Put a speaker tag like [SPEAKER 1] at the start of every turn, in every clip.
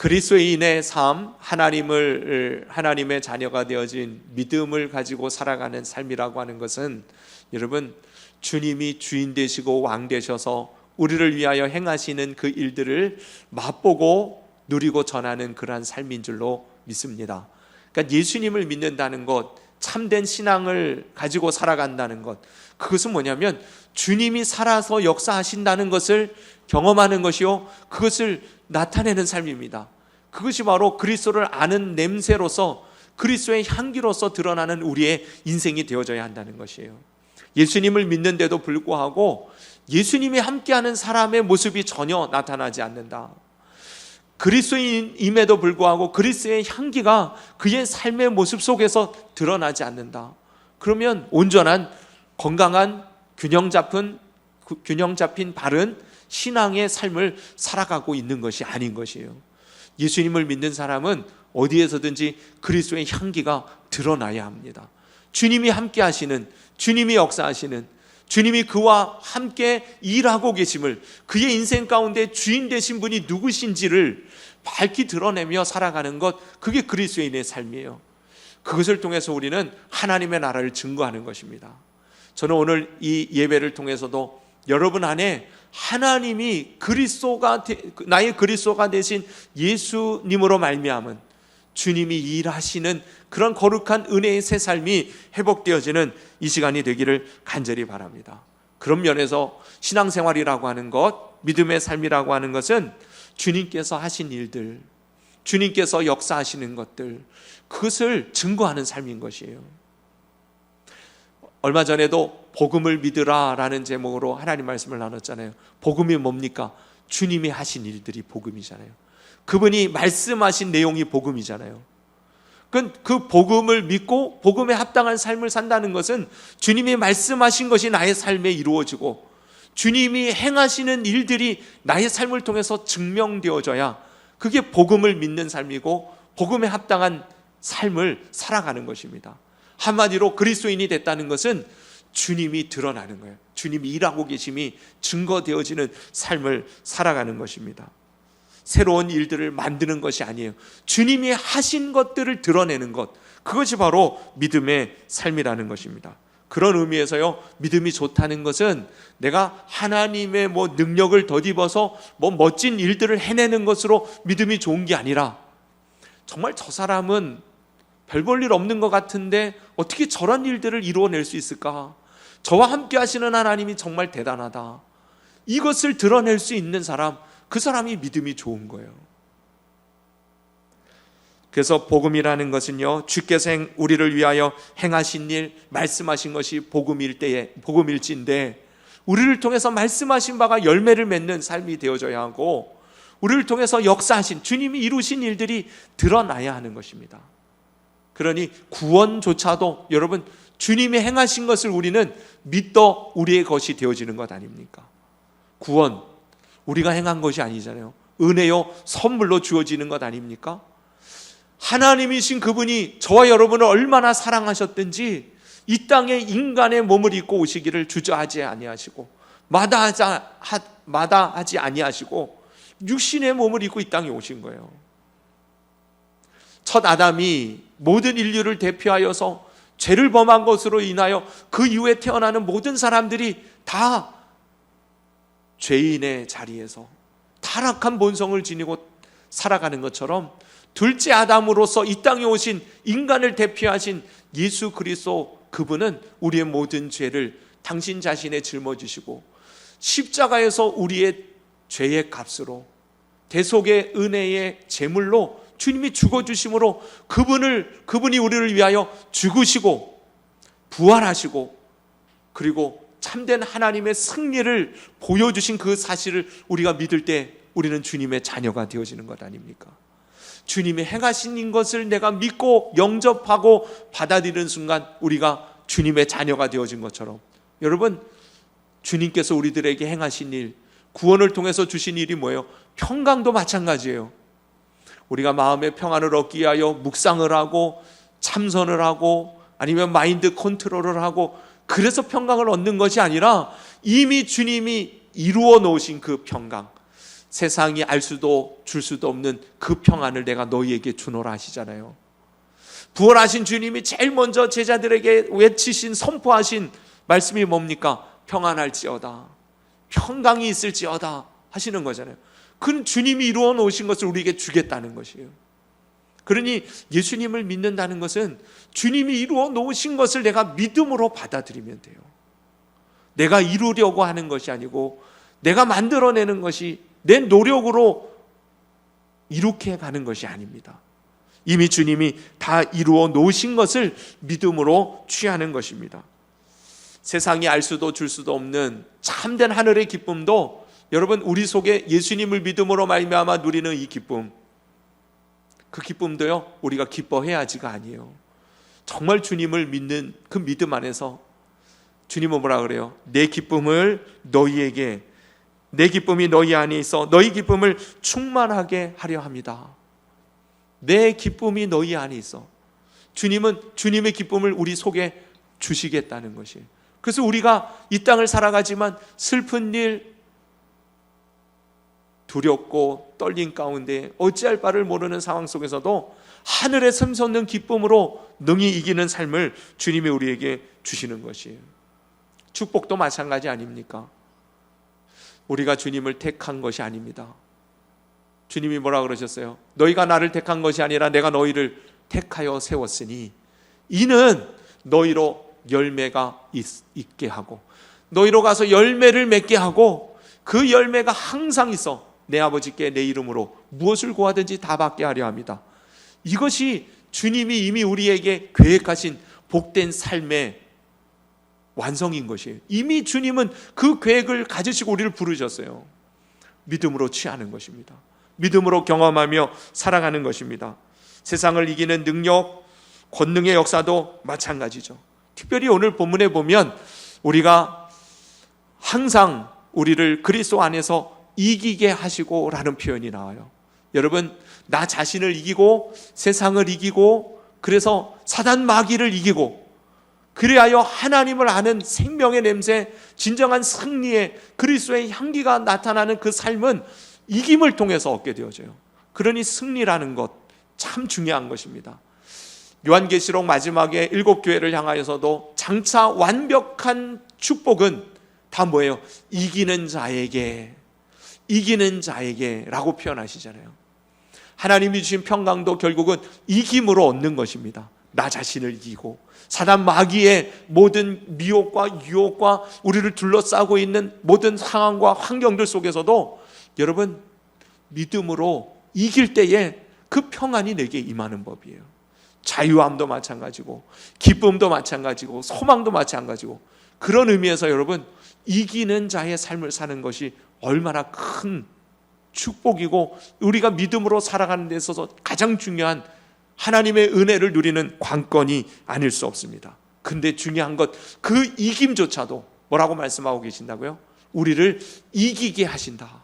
[SPEAKER 1] 그리스도인의 삶, 하나님을 하나님의 자녀가 되어진 믿음을 가지고 살아가는 삶이라고 하는 것은 여러분 주님이 주인 되시고 왕 되셔서 우리를 위하여 행하시는 그 일들을 맛보고 누리고 전하는 그러한 삶인 줄로 믿습니다. 그러니까 예수님을 믿는다는 것, 참된 신앙을 가지고 살아간다는 것, 그것은 뭐냐면 주님이 살아서 역사하신다는 것을 경험하는 것이요, 그것을 나타내는 삶입니다. 그것이 바로 그리스도를 아는 냄새로서 그리스도의 향기로서 드러나는 우리의 인생이 되어져야 한다는 것이에요. 예수님을 믿는데도 불구하고 예수님이 함께하는 사람의 모습이 전혀 나타나지 않는다. 그리스도인임에도 불구하고 그리스도의 향기가 그의 삶의 모습 속에서 드러나지 않는다. 그러면 온전한 건강한 균형 잡힌 균형 잡힌 바른 신앙의 삶을 살아가고 있는 것이 아닌 것이에요. 예수님을 믿는 사람은 어디에서든지 그리스도의 향기가 드러나야 합니다. 주님이 함께 하시는 주님이 역사하시는 주님이 그와 함께 일하고 계심을 그의 인생 가운데 주인 되신 분이 누구신지를 밝히 드러내며 살아가는 것 그게 그리스도인의 삶이에요. 그것을 통해서 우리는 하나님의 나라를 증거하는 것입니다. 저는 오늘 이 예배를 통해서도 여러분 안에 하나님이 그리스도가 나의 그리스도가 되신 예수님으로 말미암은 주님이 일하시는 그런 거룩한 은혜의 새 삶이 회복되어지는 이 시간이 되기를 간절히 바랍니다. 그런 면에서 신앙생활이라고 하는 것, 믿음의 삶이라고 하는 것은 주님께서 하신 일들, 주님께서 역사하시는 것들, 그것을 증거하는 삶인 것이에요. 얼마 전에도 복음을 믿으라 라는 제목으로 하나님 말씀을 나눴잖아요. 복음이 뭡니까? 주님이 하신 일들이 복음이잖아요. 그분이 말씀하신 내용이 복음이잖아요. 그, 그 복음을 믿고 복음에 합당한 삶을 산다는 것은 주님이 말씀하신 것이 나의 삶에 이루어지고 주님이 행하시는 일들이 나의 삶을 통해서 증명되어져야 그게 복음을 믿는 삶이고 복음에 합당한 삶을 살아가는 것입니다. 한마디로 그리스도인이 됐다는 것은 주님이 드러나는 거예요. 주님이 일하고 계심이 증거되어지는 삶을 살아가는 것입니다. 새로운 일들을 만드는 것이 아니에요. 주님이 하신 것들을 드러내는 것. 그것이 바로 믿음의 삶이라는 것입니다. 그런 의미에서요, 믿음이 좋다는 것은 내가 하나님의 뭐 능력을 덧입어서 뭐 멋진 일들을 해내는 것으로 믿음이 좋은 게 아니라 정말 저 사람은 별 볼 일 없는 것 같은데 어떻게 저런 일들을 이루어낼 수 있을까? 저와 함께 하시는 하나님이 정말 대단하다. 이것을 드러낼 수 있는 사람, 그 사람이 믿음이 좋은 거예요. 그래서 복음이라는 것은요, 주께서 우리를 위하여 행하신 일, 말씀하신 것이 복음일 때에, 복음일지인데, 우리를 통해서 말씀하신 바가 열매를 맺는 삶이 되어져야 하고, 우리를 통해서 역사하신, 주님이 이루신 일들이 드러나야 하는 것입니다. 그러니 구원조차도 여러분, 주님이 행하신 것을 우리는 믿어 우리의 것이 되어지는 것 아닙니까? 구원, 우리가 행한 것이 아니잖아요. 은혜요, 선물로 주어지는 것 아닙니까? 하나님이신 그분이 저와 여러분을 얼마나 사랑하셨든지 이 땅에 인간의 몸을 입고 오시기를 주저하지 아니하시고 마다하지, 마다하지 아니하시고 육신의 몸을 입고 이 땅에 오신 거예요. 첫 아담이 모든 인류를 대표하여서 죄를 범한 것으로 인하여 그 이후에 태어나는 모든 사람들이 다 죄인의 자리에서 타락한 본성을 지니고 살아가는 것처럼 둘째 아담으로서 이 땅에 오신 인간을 대표하신 예수 그리스도 그분은 우리의 모든 죄를 당신 자신에 짊어지시고 십자가에서 우리의 죄의 값으로 대속의 은혜의 제물로 주님이 죽어 주심으로 그분을 그분이 우리를 위하여 죽으시고 부활하시고 그리고 참된 하나님의 승리를 보여주신 그 사실을 우리가 믿을 때 우리는 주님의 자녀가 되어지는 것 아닙니까? 주님이 행하신 것을 내가 믿고 영접하고 받아들이는 순간 우리가 주님의 자녀가 되어진 것처럼 여러분 주님께서 우리들에게 행하신 일 구원을 통해서 주신 일이 뭐예요? 평강도 마찬가지예요. 우리가 마음의 평안을 얻기 위하여 묵상을 하고 참선을 하고 아니면 마인드 컨트롤을 하고 그래서 평강을 얻는 것이 아니라 이미 주님이 이루어 놓으신 그 평강 세상이 알 수도 줄 수도 없는 그 평안을 내가 너희에게 주노라 하시잖아요. 부활하신 주님이 제일 먼저 제자들에게 외치신 선포하신 말씀이 뭡니까? 평안할지어다. 평강이 있을지어다 하시는 거잖아요. 그는 주님이 이루어 놓으신 것을 우리에게 주겠다는 것이에요. 그러니 예수님을 믿는다는 것은 주님이 이루어 놓으신 것을 내가 믿음으로 받아들이면 돼요. 내가 이루려고 하는 것이 아니고 내가 만들어내는 것이 내 노력으로 이렇게 가는 것이 아닙니다. 이미 주님이 다 이루어 놓으신 것을 믿음으로 취하는 것입니다. 세상이 알 수도 줄 수도 없는 참된 하늘의 기쁨도 여러분 우리 속에 예수님을 믿음으로 말미암아 누리는 이 기쁨 그 기쁨도요 우리가 기뻐해야지가 아니에요. 정말 주님을 믿는 그 믿음 안에서 주님은 뭐라 그래요? 내 기쁨을 너희에게 내 기쁨이 너희 안에 있어 너희 기쁨을 충만하게 하려 합니다. 내 기쁨이 너희 안에 있어. 주님은 주님의 기쁨을 우리 속에 주시겠다는 것이에요. 그래서 우리가 이 땅을 살아가지만 슬픈 일, 두렵고 떨린 가운데 어찌할 바를 모르는 상황 속에서도 하늘에 샘솟는 기쁨으로 능히 이기는 삶을 주님이 우리에게 주시는 것이에요. 축복도 마찬가지 아닙니까? 우리가 주님을 택한 것이 아닙니다. 주님이 뭐라 그러셨어요? 너희가 나를 택한 것이 아니라 내가 너희를 택하여 세웠으니 이는 너희로 열매가 있, 있게 하고 너희로 가서 열매를 맺게 하고 그 열매가 항상 있어 내 아버지께 내 이름으로 무엇을 구하든지 다 받게 하려 합니다. 이것이 주님이 이미 우리에게 계획하신 복된 삶의 완성인 것이에요. 이미 주님은 그 계획을 가지시고 우리를 부르셨어요. 믿음으로 취하는 것입니다. 믿음으로 경험하며 살아가는 것입니다. 세상을 이기는 능력, 권능의 역사도 마찬가지죠. 특별히 오늘 본문에 보면 우리가 항상 우리를 그리스도 안에서 이기게 하시고라는 표현이 나와요. 여러분, 나 자신을 이기고 세상을 이기고 그래서 사단 마귀를 이기고 그리하여 하나님을 아는 생명의 냄새, 진정한 승리의 그리스도의 향기가 나타나는 그 삶은 이김을 통해서 얻게 되어져요. 그러니 승리라는 것 참 중요한 것입니다. 요한계시록 마지막에 일곱 교회를 향하여서도 장차 완벽한 축복은 다 뭐예요? 이기는 자에게 이기는 자에게라고 표현하시잖아요. 하나님이 주신 평강도 결국은 이김으로 얻는 것입니다. 나 자신을 이기고 사단 마귀의 모든 미혹과 유혹과 우리를 둘러싸고 있는 모든 상황과 환경들 속에서도 여러분 믿음으로 이길 때에 그 평안이 내게 임하는 법이에요. 자유함도 마찬가지고 기쁨도 마찬가지고 소망도 마찬가지고 그런 의미에서 여러분 이기는 자의 삶을 사는 것이 얼마나 큰 축복이고 우리가 믿음으로 살아가는 데 있어서 가장 중요한 하나님의 은혜를 누리는 관건이 아닐 수 없습니다. 근데 중요한 것 그 이김조차도 뭐라고 말씀하고 계신다고요? 우리를 이기게 하신다.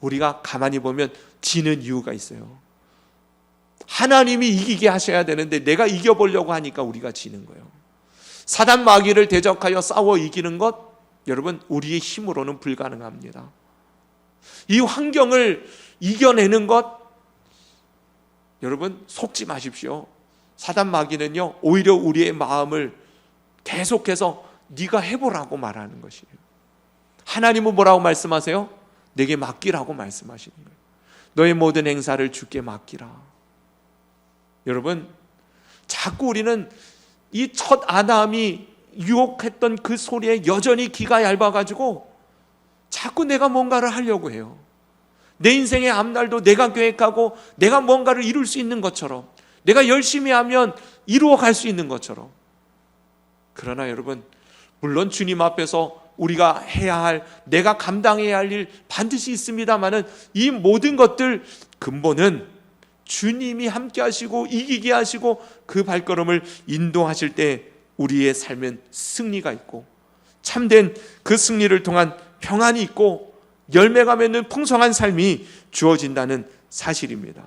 [SPEAKER 1] 우리가 가만히 보면 지는 이유가 있어요. 하나님이 이기게 하셔야 되는데 내가 이겨보려고 하니까 우리가 지는 거예요. 사단 마귀를 대적하여 싸워 이기는 것, 여러분, 우리의 힘으로는 불가능합니다. 이 환경을 이겨내는 것, 여러분, 속지 마십시오. 사단 마귀는요, 오히려 우리의 마음을 계속해서 네가 해보라고 말하는 것이에요. 하나님은 뭐라고 말씀하세요? 내게 맡기라고 말씀하시는 거예요. 너의 모든 행사를 주께 맡기라. 여러분, 자꾸 우리는 이 첫 아담이 유혹했던 그 소리에 여전히 귀가 얇아가지고 자꾸 내가 뭔가를 하려고 해요. 내 인생의 앞날도 내가 계획하고 내가 뭔가를 이룰 수 있는 것처럼 내가 열심히 하면 이루어 갈 수 있는 것처럼. 그러나 여러분, 물론 주님 앞에서 우리가 해야 할, 내가 감당해야 할 일 반드시 있습니다만은 이 모든 것들 근본은 주님이 함께 하시고 이기게 하시고 그 발걸음을 인도하실 때 우리의 삶은 승리가 있고 참된 그 승리를 통한 평안이 있고 열매가 맺는 풍성한 삶이 주어진다는 사실입니다.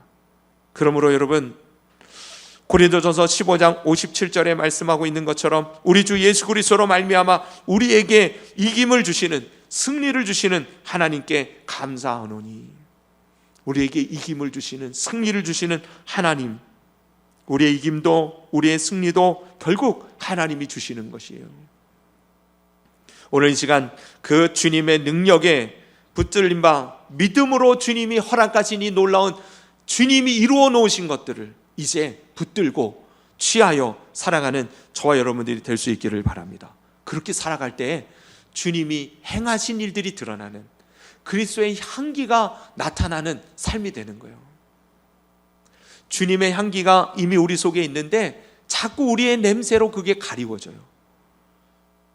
[SPEAKER 1] 그러므로 여러분 고린도전서 15장 57절에 말씀하고 있는 것처럼 우리 주 예수 그리스도로 말미암아 우리에게 이김을 주시는 승리를 주시는 하나님께 감사하노니 우리에게 이김을 주시는 승리를 주시는 하나님 우리의 이김도 우리의 승리도 결국 하나님이 주시는 것이에요. 오늘 이 시간 그 주님의 능력에 붙들린 바 믿음으로 주님이 허락하신 이 놀라운 주님이 이루어 놓으신 것들을 이제 붙들고 취하여 살아가는 저와 여러분들이 될 수 있기를 바랍니다. 그렇게 살아갈 때 주님이 행하신 일들이 드러나는 그리스도의 향기가 나타나는 삶이 되는 거예요. 주님의 향기가 이미 우리 속에 있는데 자꾸 우리의 냄새로 그게 가리워져요.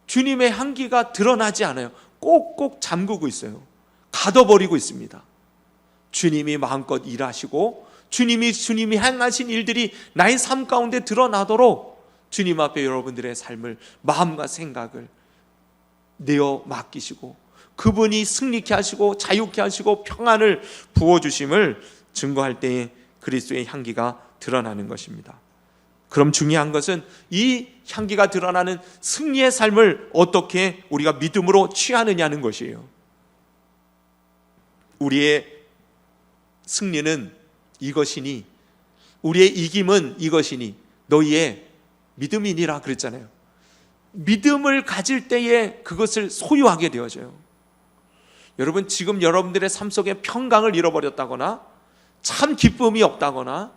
[SPEAKER 1] 주님의 향기가 드러나지 않아요. 꼭꼭 잠그고 있어요. 가둬버리고 있습니다. 주님이 마음껏 일하시고 주님이 주님이 행하신 일들이 나의 삶 가운데 드러나도록 주님 앞에 여러분들의 삶을 마음과 생각을 내어 맡기시고 그분이 승리케 하시고 자유케 하시고 평안을 부어 주심을 증거할 때에 그리스도의 향기가 드러나는 것입니다. 그럼 중요한 것은 이 향기가 드러나는 승리의 삶을 어떻게 우리가 믿음으로 취하느냐는 것이에요. 우리의 승리는 이것이니 우리의 이김은 이것이니 너희의 믿음이니라 그랬잖아요. 믿음을 가질 때에 그것을 소유하게 되어져요. 여러분 지금 여러분들의 삶 속에 평강을 잃어버렸다거나 참 기쁨이 없다거나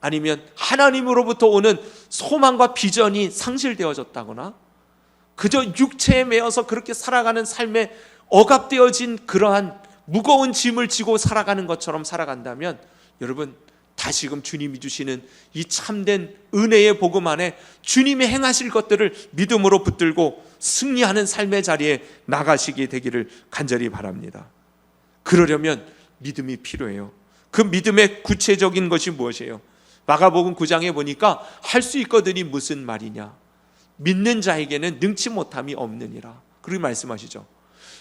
[SPEAKER 1] 아니면 하나님으로부터 오는 소망과 비전이 상실되어졌다거나 그저 육체에 매여서 그렇게 살아가는 삶에 억압되어진 그러한 무거운 짐을 지고 살아가는 것처럼 살아간다면 여러분 다시금 주님이 주시는 이 참된 은혜의 복음 안에 주님이 행하실 것들을 믿음으로 붙들고 승리하는 삶의 자리에 나가시게 되기를 간절히 바랍니다. 그러려면 믿음이 필요해요. 그 믿음의 구체적인 것이 무엇이에요? 마가복음 9장에 보니까 할 수 있거든이 무슨 말이냐? 믿는 자에게는 능치 못함이 없느니라. 그렇게 말씀하시죠.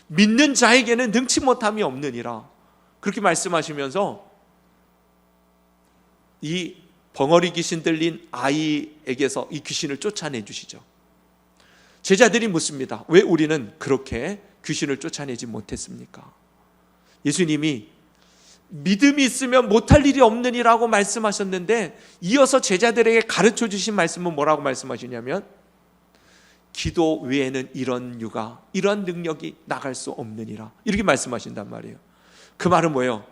[SPEAKER 1] 믿는 자에게는 능치 못함이 없느니라. 그렇게 말씀하시면서 이 벙어리 귀신 들린 아이에게서 이 귀신을 쫓아내 주시죠. 제자들이 묻습니다. 왜 우리는 그렇게 귀신을 쫓아내지 못했습니까? 예수님이 믿음이 있으면 못할 일이 없느니라고 말씀하셨는데 이어서 제자들에게 가르쳐 주신 말씀은 뭐라고 말씀하시냐면 기도 외에는 이런 유가 이런 능력이 나갈 수 없느니라 이렇게 말씀하신단 말이에요. 그 말은 뭐예요?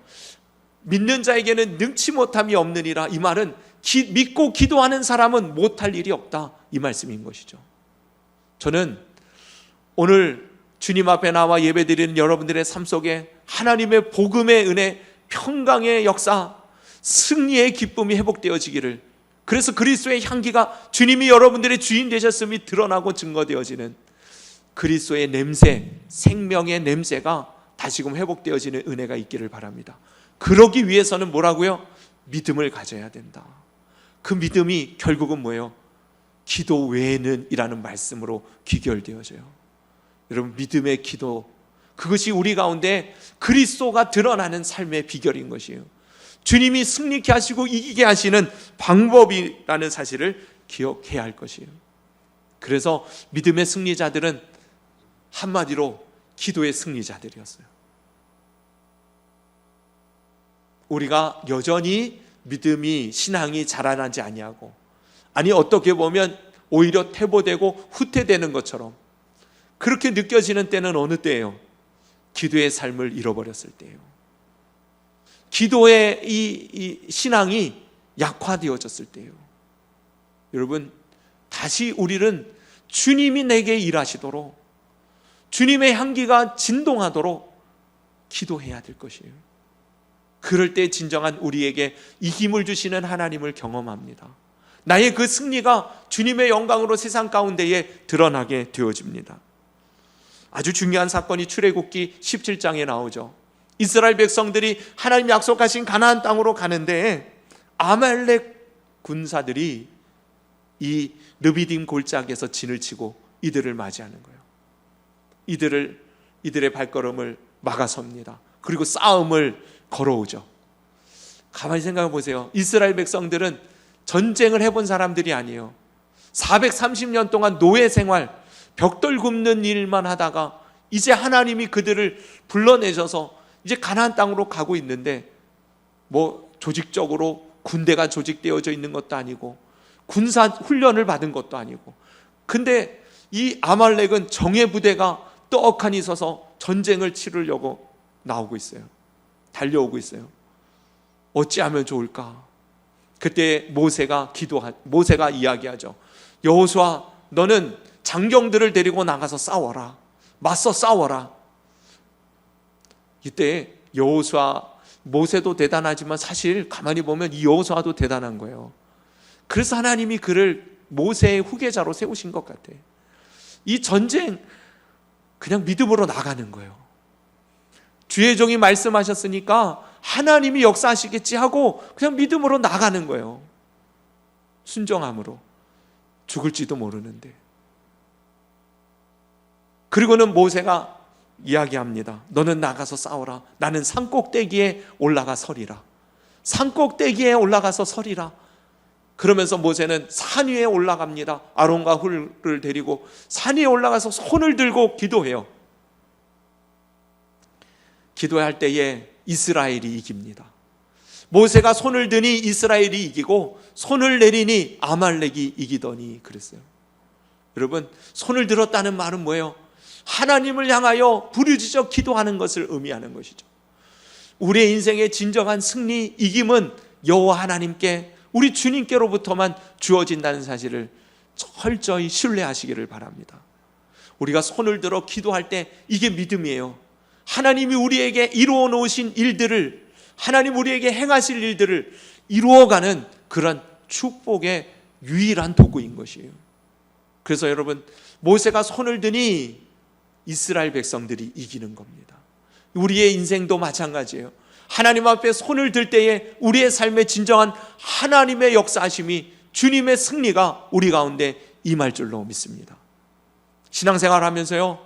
[SPEAKER 1] 믿는 자에게는 능치 못함이 없느니라 이 말은 기, 믿고 기도하는 사람은 못할 일이 없다 이 말씀인 것이죠. 저는 오늘 주님 앞에 나와 예배드리는 여러분들의 삶 속에 하나님의 복음의 은혜 평강의 역사, 승리의 기쁨이 회복되어지기를 그래서 그리스도의 향기가 주님이 여러분들의 주인 되셨음이 드러나고 증거되어지는 그리스도의 냄새, 생명의 냄새가 다시금 회복되어지는 은혜가 있기를 바랍니다. 그러기 위해서는 뭐라고요? 믿음을 가져야 된다. 그 믿음이 결국은 뭐예요? 기도 외에는 이라는 말씀으로 귀결되어져요. 여러분, 믿음의 기도, 그것이 우리 가운데 그리스도가 드러나는 삶의 비결인 것이에요. 주님이 승리케 하시고 이기게 하시는 방법이라는 사실을 기억해야 할 것이에요. 그래서 믿음의 승리자들은 한마디로 기도의 승리자들이었어요. 우리가 여전히 믿음이 신앙이 자라나지 아니하고 아니 어떻게 보면 오히려 퇴보되고 후퇴되는 것처럼 그렇게 느껴지는 때는 어느 때예요? 기도의 삶을 잃어버렸을 때예요. 기도의 이, 이 신앙이 약화되어졌을 때예요. 여러분 다시 우리는 주님이 내게 일하시도록 주님의 향기가 진동하도록 기도해야 될 것이에요. 그럴 때 진정한 우리에게 이김을 주시는 하나님을 경험합니다. 나의 그 승리가 주님의 영광으로 세상 가운데에 드러나게 되어집니다. 아주 중요한 사건이 출애굽기 17장에 나오죠. 이스라엘 백성들이 하나님 약속하신 가나안 땅으로 가는데 아말렉 군사들이 이 르비딤 골짜기에서 진을 치고 이들을 맞이하는 거예요. 이들을 이들의 발걸음을 막아섭니다. 그리고 싸움을 걸어오죠. 가만히 생각해 보세요. 이스라엘 백성들은 전쟁을 해본 사람들이 아니에요. 430년 동안 노예 생활, 벽돌 굽는 일만 하다가 이제 하나님이 그들을 불러내셔서 이제 가나안 땅으로 가고 있는데 뭐 조직적으로 군대가 조직되어져 있는 것도 아니고 군사 훈련을 받은 것도 아니고 근데 이 아말렉은 정예 부대가 떡하니 서서 전쟁을 치르려고 나오고 있어요. 달려오고 있어요. 어찌하면 좋을까? 그때 모세가 기도하 모세가 이야기하죠. 여호수아 너는 장경들을 데리고 나가서 싸워라. 맞서 싸워라. 이때 여호수아 모세도 대단하지만 사실 가만히 보면 이 여호수아도 대단한 거예요. 그래서 하나님이 그를 모세의 후계자로 세우신 것 같아. 이 전쟁 그냥 믿음으로 나가는 거예요. 주의 종이 말씀하셨으니까 하나님이 역사하시겠지 하고 그냥 믿음으로 나가는 거예요. 순정함으로 죽을지도 모르는데. 그리고는 모세가 이야기합니다. 너는 나가서 싸워라. 나는 산 꼭대기에 올라가 서리라. 산 꼭대기에 올라가서 서리라. 그러면서 모세는 산 위에 올라갑니다. 아론과 훌을 데리고 산 위에 올라가서 손을 들고 기도해요. 기도할 때에 이스라엘이 이깁니다. 모세가 손을 드니 이스라엘이 이기고 손을 내리니 아말렉이 이기더니 그랬어요. 여러분, 손을 들었다는 말은 뭐예요? 하나님을 향하여 부르짖어 기도하는 것을 의미하는 것이죠. 우리의 인생의 진정한 승리, 이김은 여호와 하나님께 우리 주님께로부터만 주어진다는 사실을 철저히 신뢰하시기를 바랍니다. 우리가 손을 들어 기도할 때 이게 믿음이에요. 하나님이 우리에게 이루어 놓으신 일들을 하나님 우리에게 행하실 일들을 이루어가는 그런 축복의 유일한 도구인 것이에요. 그래서 여러분 모세가 손을 드니 이스라엘 백성들이 이기는 겁니다. 우리의 인생도 마찬가지예요. 하나님 앞에 손을 들 때에 우리의 삶의 진정한 하나님의 역사하심이 주님의 승리가 우리 가운데 임할 줄로 믿습니다. 신앙생활 하면서요,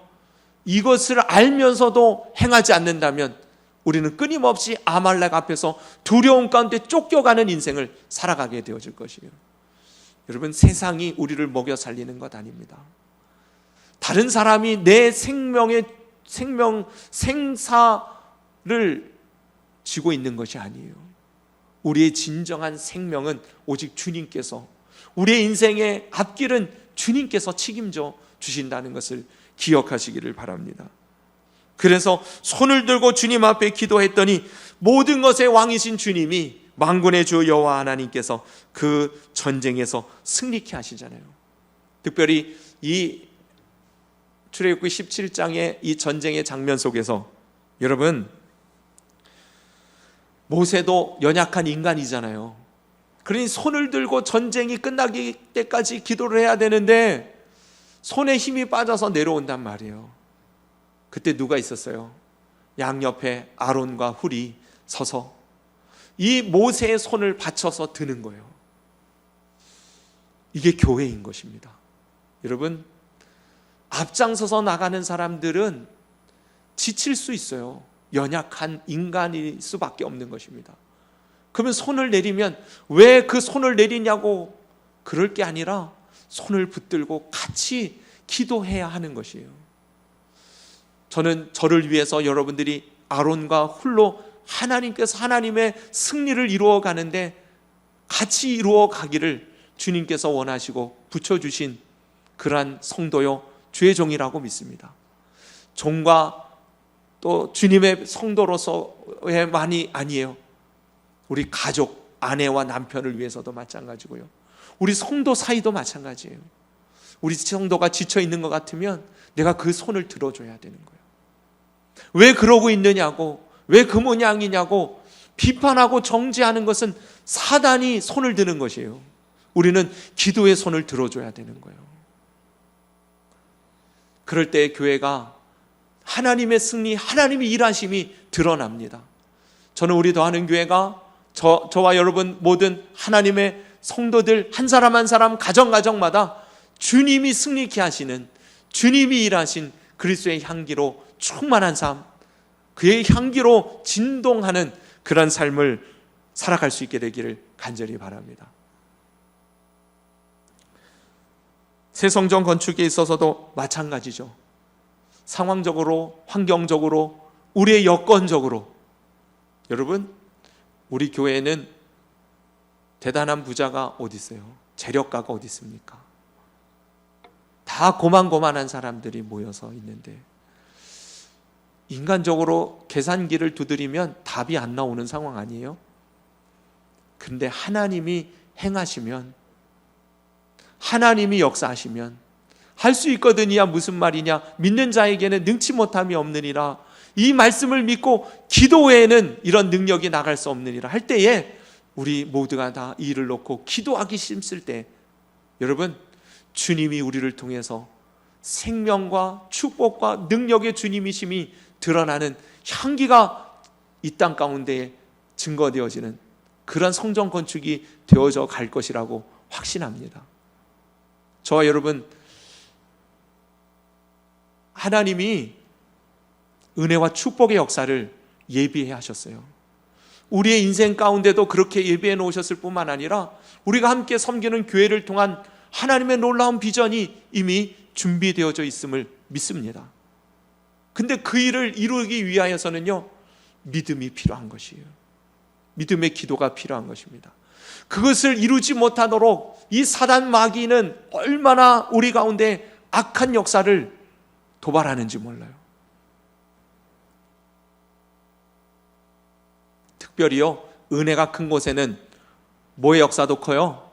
[SPEAKER 1] 이것을 알면서도 행하지 않는다면 우리는 끊임없이 아말렉 앞에서 두려움 가운데 쫓겨가는 인생을 살아가게 되어질 것이에요. 여러분, 세상이 우리를 먹여 살리는 것 아닙니다. 다른 사람이 내 생명의 생명 생사를 쥐고 있는 것이 아니에요. 우리의 진정한 생명은 오직 주님께서 우리의 인생의 앞길은 주님께서 책임져 주신다는 것을 기억하시기를 바랍니다. 그래서 손을 들고 주님 앞에 기도했더니 모든 것의 왕이신 주님이 만군의 주 여호와 하나님께서 그 전쟁에서 승리케 하시잖아요. 특별히 이 출애굽기 17장의 이 전쟁의 장면 속에서 여러분 모세도 연약한 인간이잖아요. 그러니 손을 들고 전쟁이 끝나기 때까지 기도를 해야 되는데 손에 힘이 빠져서 내려온단 말이에요. 그때 누가 있었어요? 양옆에 아론과 훌이 서서 이 모세의 손을 받쳐서 드는 거예요. 이게 교회인 것입니다. 여러분, 앞장서서 나가는 사람들은 지칠 수 있어요. 연약한 인간일 수밖에 없는 것입니다. 그러면 손을 내리면 왜 그 손을 내리냐고 그럴 게 아니라 손을 붙들고 같이 기도해야 하는 것이에요. 저는 저를 위해서 여러분들이 아론과 훌로 하나님께서 하나님의 승리를 이루어 가는데 같이 이루어 가기를 주님께서 원하시고 붙여주신 그러한 성도요, 주의 종이라고 믿습니다. 종과 또 주님의 성도로서의 만이 아니에요. 우리 가족, 아내와 남편을 위해서도 마찬가지고요. 우리 성도 사이도 마찬가지예요. 우리 성도가 지쳐 있는 것 같으면 내가 그 손을 들어줘야 되는 거예요. 왜 그러고 있느냐고, 왜 그 모양이냐고 비판하고 정지하는 것은 사단이 손을 드는 것이에요. 우리는 기도의 손을 들어줘야 되는 거예요. 그럴 때 교회가 하나님의 승리, 하나님의 일하심이 드러납니다. 저는 우리 더하는 교회가 저, 저와 여러분 모든 하나님의 성도들 한 사람 한 사람 가정 가정마다 주님이 승리케 하시는 주님이 일하신 그리스도의 향기로 충만한 삶, 그의 향기로 진동하는 그런 삶을 살아갈 수 있게 되기를 간절히 바랍니다. 새 성전 건축에 있어서도 마찬가지죠. 상황적으로, 환경적으로, 우리의 여건적으로 여러분 우리 교회에는 대단한 부자가 어디 있어요? 재력가가 어디 있습니까? 다 고만고만한 사람들이 모여서 있는데 인간적으로 계산기를 두드리면 답이 안 나오는 상황 아니에요? 근데 하나님이 행하시면 하나님이 역사하시면 할 수 있거든이야 무슨 말이냐? 믿는 자에게는 능치 못함이 없느니라. 이 말씀을 믿고 기도 외에는 이런 능력이 나갈 수 없느니라. 할 때에 우리 모두가 다 이 일을 놓고 기도하기 힘쓸 때 여러분 주님이 우리를 통해서 생명과 축복과 능력의 주님이심이 드러나는 향기가 이 땅 가운데에 증거되어지는 그런 성전 건축이 되어져 갈 것이라고 확신합니다. 저와 여러분 하나님이 은혜와 축복의 역사를 예비해 하셨어요. 우리의 인생 가운데도 그렇게 예비해 놓으셨을 뿐만 아니라 우리가 함께 섬기는 교회를 통한 하나님의 놀라운 비전이 이미 준비되어져 있음을 믿습니다. 근데 그 일을 이루기 위하여서는요, 믿음이 필요한 것이에요. 믿음의 기도가 필요한 것입니다. 그것을 이루지 못하도록 이 사단 마귀는 얼마나 우리 가운데 악한 역사를 도발하는지 몰라요. 특별히요, 은혜가 큰 곳에는 뭐의 역사도 커요?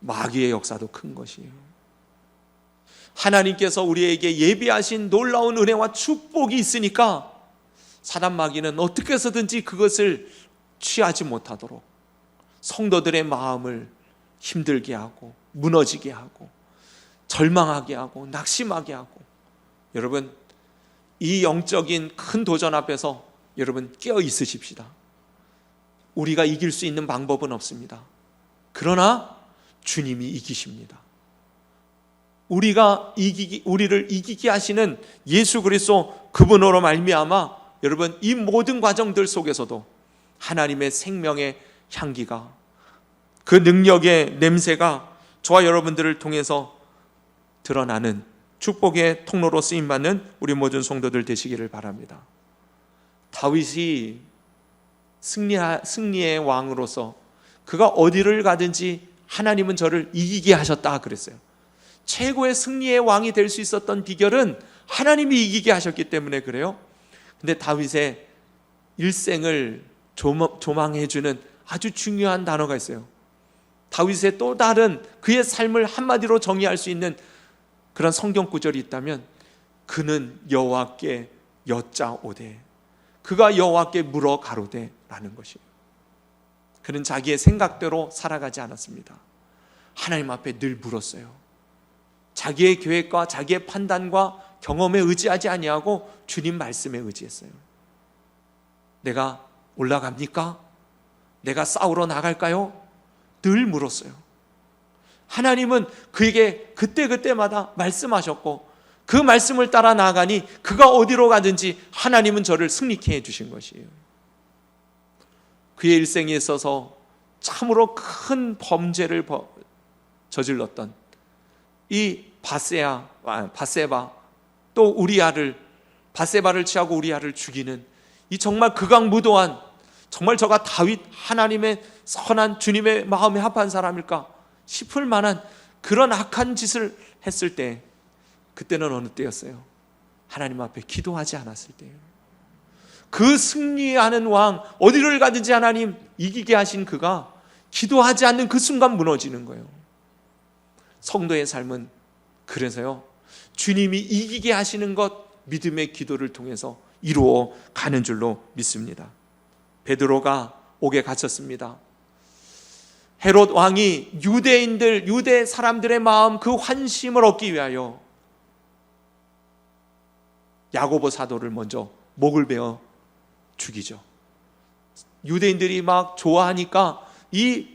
[SPEAKER 1] 마귀의 역사도 큰 것이에요. 하나님께서 우리에게 예비하신 놀라운 은혜와 축복이 있으니까 사단 마귀는 어떻게 해서든지 그것을 취하지 못하도록 성도들의 마음을 힘들게 하고 무너지게 하고 절망하게 하고 낙심하게 하고 여러분 이 영적인 큰 도전 앞에서 여러분 깨어 있으십시다. 우리가 이길 수 있는 방법은 없습니다. 그러나 주님이 이기십니다. 우리가 이기기 우리를 이기게 하시는 예수 그리스도 그분으로 말미암아 여러분 이 모든 과정들 속에서도 하나님의 생명의 향기가 그 능력의 냄새가 저와 여러분들을 통해서 드러나는 축복의 통로로 쓰임 받는 우리 모든 성도들 되시기를 바랍니다. 다윗이 승리 승리의 왕으로서 그가 어디를 가든지 하나님은 저를 이기게 하셨다 그랬어요. 최고의 승리의 왕이 될 수 있었던 비결은 하나님이 이기게 하셨기 때문에 그래요. 근데 다윗의 일생을 조망해 주는 아주 중요한 단어가 있어요. 다윗의 또 다른 그의 삶을 한마디로 정의할 수 있는 그런 성경 구절이 있다면 그는 여호와께 여짜오되 그가 여호와께 물어 가로되라는 것이에요. 그는 자기의 생각대로 살아가지 않았습니다. 하나님 앞에 늘 물었어요. 자기의 계획과 자기의 판단과 경험에 의지하지 아니하고 주님 말씀에 의지했어요. 내가 올라갑니까? 내가 싸우러 나갈까요? 늘 물었어요. 하나님은 그에게 그때그때마다 말씀하셨고 그 말씀을 따라 나아가니 그가 어디로 가든지 하나님은 저를 승리케 해 주신 것이에요. 그의 일생에 있어서 참으로 큰 범죄를 저질렀던 이 바세야, 아, 바세바 또 우리아를 바세바를 취하고 우리아를 죽이는 이 정말 극악무도한 정말 저가 다윗 하나님의 선한 주님의 마음에 합한 사람일까 싶을 만한 그런 악한 짓을 했을 때 그때는 어느 때였어요? 하나님 앞에 기도하지 않았을 때예요. 그 승리하는 왕 어디를 가든지 하나님 이기게 하신 그가 기도하지 않는 그 순간 무너지는 거예요. 성도의 삶은 그래서요. 주님이 이기게 하시는 것 믿음의 기도를 통해서 이루어 가는 줄로 믿습니다. 베드로가 옥에 갇혔습니다. 헤롯 왕이 유대인들, 유대 사람들의 마음 그 환심을 얻기 위하여 야고보 사도를 먼저 목을 베어 죽이죠. 유대인들이 막 좋아하니까 이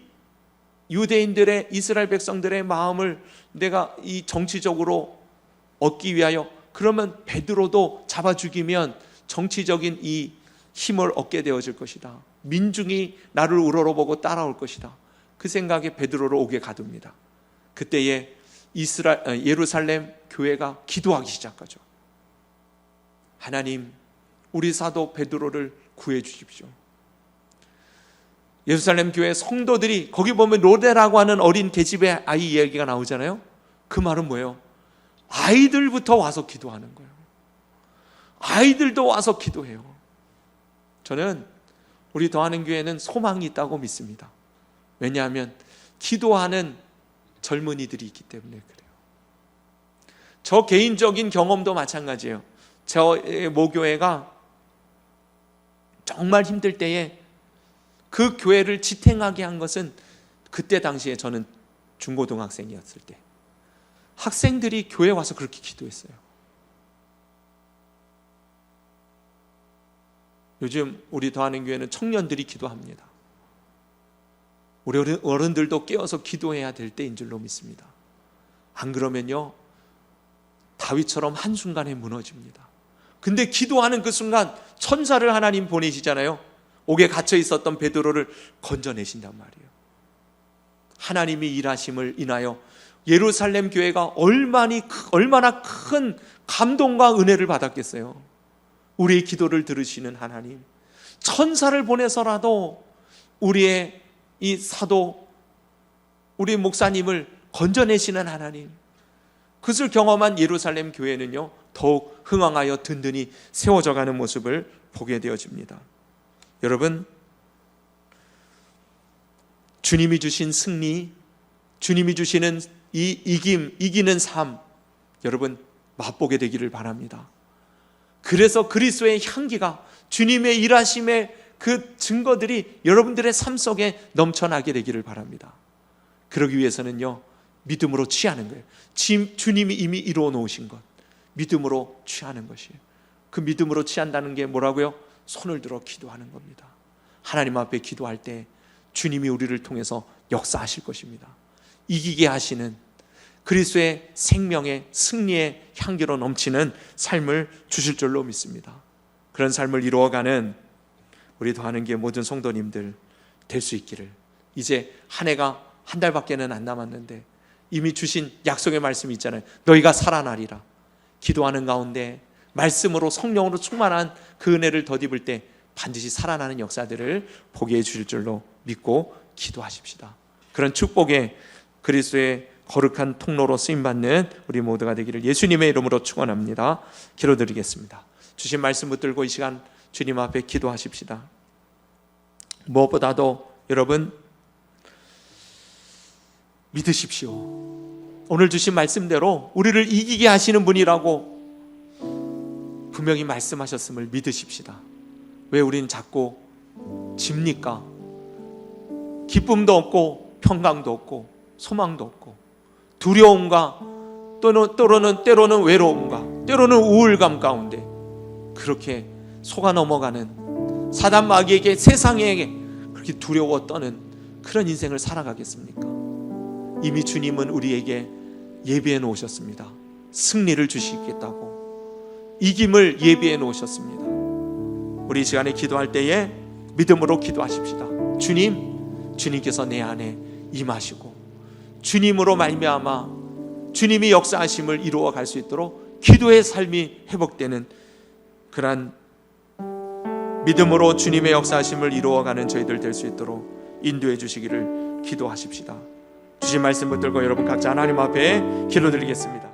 [SPEAKER 1] 유대인들의 이스라엘 백성들의 마음을 내가 이 정치적으로 얻기 위하여 그러면 베드로도 잡아 죽이면 정치적인 이 힘을 얻게 되어질 것이다. 민중이 나를 우러러보고 따라올 것이다. 그 생각에 베드로를 오게 가둡니다. 그때에 이스라엘 어, 예루살렘 교회가 기도하기 시작하죠. 하나님 우리 사도 베드로를 구해 주십시오. 예루살렘 교회 성도들이 거기 보면 로데라고 하는 어린 계집의 아이 이야기가 나오잖아요. 그 말은 뭐예요? 아이들부터 와서 기도하는 거예요. 아이들도 와서 기도해요. 저는 우리 더하는 교회는 소망이 있다고 믿습니다. 왜냐하면 기도하는 젊은이들이 있기 때문에 그래요. 저 개인적인 경험도 마찬가지예요. 저의 모교회가 정말 힘들 때에 그 교회를 지탱하게 한 것은 그때 당시에 저는 중고등학생이었을 때 학생들이 교회 와서 그렇게 기도했어요. 요즘 우리 더하는 교회는 청년들이 기도합니다. 우리 어른- 어른들도 깨어서 기도해야 될 때인 줄로 믿습니다. 안 그러면요, 다윗처럼 한순간에 무너집니다. 근데 기도하는 그 순간 천사를 하나님 보내시잖아요. 옥에 갇혀 있었던 베드로를 건져내신단 말이에요. 하나님이 일하심을 인하여 예루살렘 교회가 얼마나, 얼마나 큰 감동과 은혜를 받았겠어요. 우리의 기도를 들으시는 하나님. 천사를 보내서라도 우리의 이 사도, 우리 목사님을 건져내시는 하나님. 그것을 경험한 예루살렘 교회는요, 더욱 흥왕하여 든든히 세워져 가는 모습을 보게 되어집니다. 여러분, 주님이 주신 승리, 주님이 주시는 이 이김, 이기는 삶, 여러분, 맛보게 되기를 바랍니다. 그래서 그리스도의 향기가 주님의 일하심의 그 증거들이 여러분들의 삶 속에 넘쳐나게 되기를 바랍니다. 그러기 위해서는요, 믿음으로 취하는 거예요. 지- 주님이 이미 이루어 놓으신 것. 믿음으로 취하는 것이에요. 그 믿음으로 취한다는 게 뭐라고요? 손을 들어 기도하는 겁니다. 하나님 앞에 기도할 때 주님이 우리를 통해서 역사하실 것입니다. 이기게 하시는 그리스도의 생명의 승리의 향기로 넘치는 삶을 주실 줄로 믿습니다. 그런 삶을 이루어가는 우리 더하는 게 모든 성도님들 될 수 있기를 이제 한 해가 한 달밖에는 안 남았는데 이미 주신 약속의 말씀이 있잖아요. 너희가 살아나리라. 기도하는 가운데 말씀으로 성령으로 충만한 그 은혜를 덧입을 때 반드시 살아나는 역사들을 보게 해 주실 줄로 믿고 기도하십시다. 그런 축복의 그리스도의 거룩한 통로로 쓰임 받는 우리 모두가 되기를 예수님의 이름으로 축원합니다. 기도드리겠습니다. 주신 말씀 붙들고 이 시간 주님 앞에 기도하십시다. 무엇보다도 여러분 믿으십시오. 오늘 주신 말씀대로 우리를 이기게 하시는 분이라고 분명히 말씀하셨음을 믿으십시다. 왜 우리는 자꾸 집니까? 기쁨도 없고 평강도 없고 소망도 없고 두려움과 또는 때로는 때로는 외로움과 때로는 우울감 가운데 그렇게 속아 넘어가는 사단 마귀에게 세상에게 그렇게 두려워 떠는 그런 인생을 살아가겠습니까? 이미 주님은 우리에게 예비해 놓으셨습니다. 승리를 주시겠다고 이김을 예비해 놓으셨습니다. 우리 이 시간에 기도할 때에 믿음으로 기도하십시다. 주님, 주님께서 내 안에 임하시고 주님으로 말미암아 주님이 역사하심을 이루어 갈 수 있도록 기도의 삶이 회복되는 그러한 믿음으로 주님의 역사하심을 이루어가는 저희들 될 수 있도록 인도해 주시기를 기도하십시다. 주신 말씀 붙들고 여러분 각자 하나님 앞에 기도드리겠습니다.